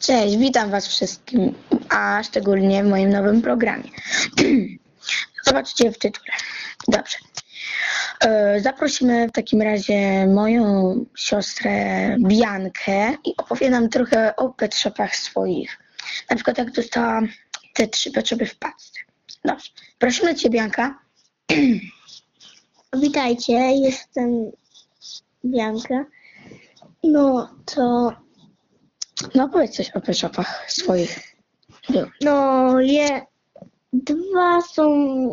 Cześć, witam Was wszystkim, a szczególnie w moim nowym programie. Zobaczcie w tytule. Dobrze. E, Zaprosimy w takim razie moją siostrę Biankę i opowie nam trochę o pet shopach swoich. Na przykład jak dostałam te trzy pet shopy w paczce. Dobrze. Prosimy Cię, Bianka. Witajcie, jestem Bianka. No to, No powiedz coś o pet shopach swoich. No je, dwa są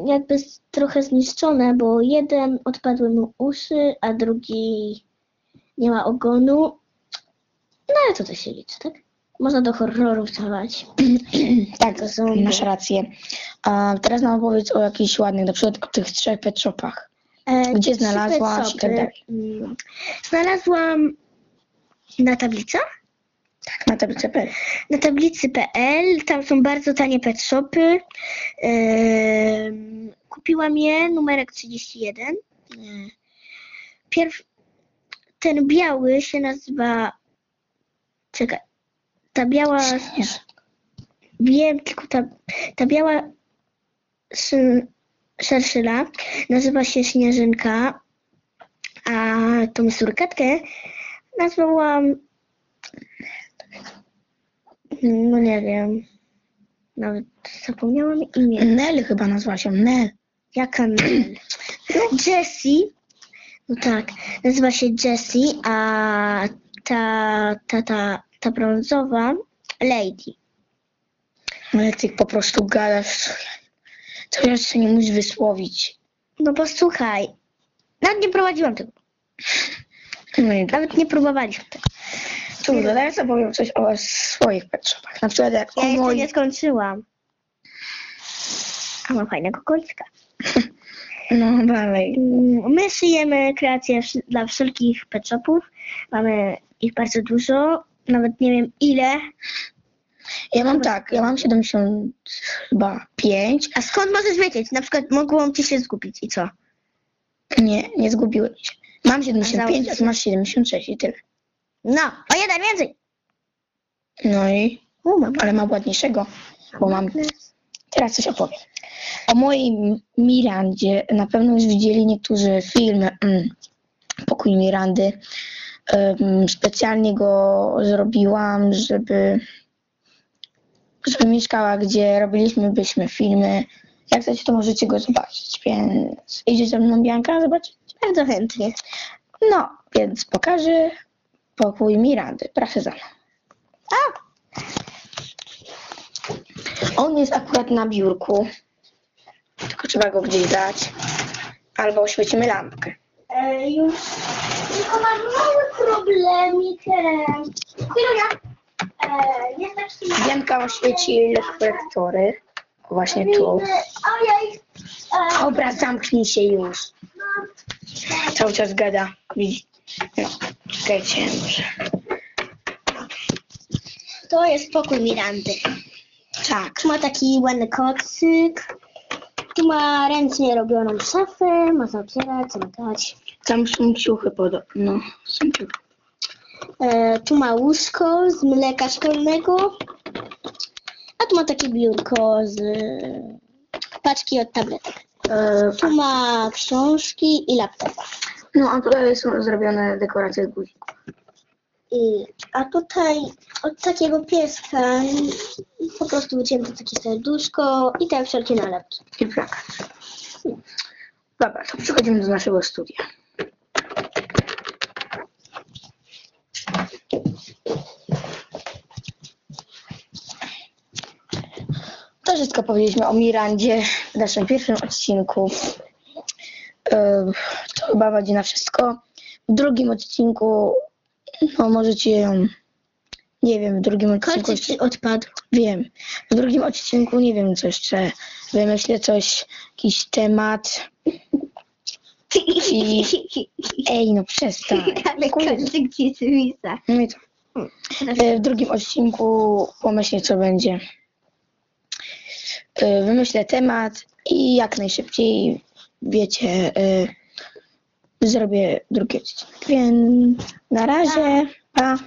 jakby z- trochę zniszczone, bo jeden odpadły mu uszy, a drugi nie ma ogonu. No ale to to się liczy, tak? Można do horrorów wstawać. Tak, To są- masz rację. A teraz nam opowiedz o jakichś ładnych, na przykład o tych trzech pet shopach. E, Gdzie trzy znalazłaś pet i tak shopy. dalej? Mm, Znalazłam na tablicach. Tak, na tablicy PL. na tablicy.pl, tam są bardzo tanie pet shopy. Em, kupiłam je, numerek 31. E, Pierw, ten biały się nazywa, czekaj, ta biała, wiem, tylko ta, ta biała szy, szerszyla nazywa się Śnieżynka, a tą surkatkę nazwałam no nie wiem. Nawet zapomniałam imię. Nel chyba nazwała się, Nel. Jaka Nel? Jessie. No tak, nazywa się Jessie, a ta, ta, ta, ta brązowa Lady. Ale ty po prostu gadasz. To jeszcze nie musisz wysłowić. No bo słuchaj, nawet nie prowadziłam tego. No i Nawet nie próbowaliśmy tego. Trudno, teraz opowiem coś o swoich pet shopach. Na przykład jak Ja o jeszcze moich. nie skończyłam. A mam fajnego kolcka. No dalej. Mm, My szyjemy kreacje wsz- dla wszelkich pet shopów. Mamy ich bardzo dużo. Nawet nie wiem ile. Ja mam tak, ja mam 70 chyba 5. A skąd możesz wiedzieć? Na przykład mogłam ci się zgubić i co? Nie, nie zgubiłem się. Mam 75, a ty masz 76 i tyle. No, o jeden więcej. No i. Ale mam ładniejszego, bo mam Teraz coś opowiem. O mojej Mirandzie na pewno już widzieli niektórzy film mm, Pokój Mirandy. Specjalnie go zrobiłam, żeby, żeby mieszkała, gdzie robiliśmy byśmy filmy. Jak chcecie, to możecie go zobaczyć, więc idzie ze mną Bianka zobaczyć? Bardzo chętnie. No, więc pokażę Pokój Mirandy. Proszę za mną. A! On jest akurat na biurku. Tylko trzeba go gdzieś dać. Albo oświecimy lampkę. E, już. Tylko mam mały problemik. Chwilunia. E, jest tak się... Bianka oświeci reflektory. Właśnie tu. Ojej. Obraz zamknij się już. Cały czas gada. Widzi. No, czekajcie może. to jest pokój Mirandy. Tak. Tu ma taki ładny kocyk. Tu ma ręcznie robioną szafę. Można otwierać, zamykać. Tam są ciuchy podobno. Są ciuchy. E, tu ma łóżko z mleka szkolnego. A tu ma takie biurko z e, paczki od tabletek. E, Tu ma książki i laptopa. No a tutaj są zrobione dekoracje z guzików. I, a tutaj od takiego pieska po prostu wycięto takie serduszko i te wszelkie nalepki. I plakat. Dobra, to przechodzimy do naszego studia. To wszystko powiedzieliśmy o Mirandzie w naszym pierwszym odcinku. To chyba będzie na wszystko. W drugim odcinku, no możecie ją, nie wiem, w drugim odcinku... Kolczyk odpadł. Wiem. W drugim odcinku nie wiem, co jeszcze. Wymyślę coś, jakiś temat. I... Ej, no przestań. Ale kolczyk ci zwisa. No i to. E, W drugim odcinku pomyślę, co będzie. E, Wymyślę temat i jak najszybciej, wiecie, e, zrobię drugi odcinek. Więc na razie, pa.